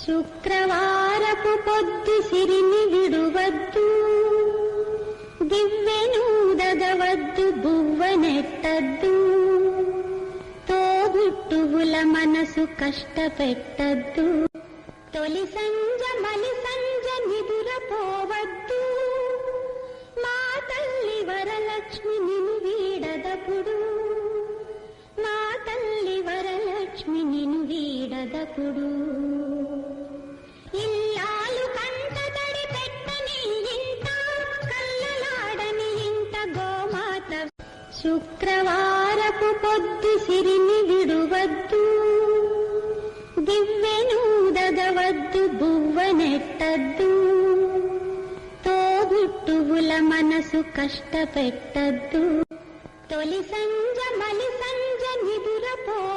శుక్రవారపు పొద్దు సిరిని విడువద్దు. దివ్వెనూదగవద్దు బువ్వనెట్టద్దు. తోబుట్టువుల మనసు కష్టపెట్టద్దు. తొలి సంజ మలి సంజ నిదురపోవద్దు మా తల్లి వరలక్ష్మి నిను వీడదపుడు. మా తల్లి వరలక్ష్మి నిను వీడదపుడు. శుక్రవారపు పొద్దు సిరిని విడువద్దు దివ్వెనూదగవద్దు బువ్వనెట్టద్దు తోబుట్టువుల మనసు కష్టపెట్టద్దు తొలి సంజ మలి సంజ నిదురపోవద్దు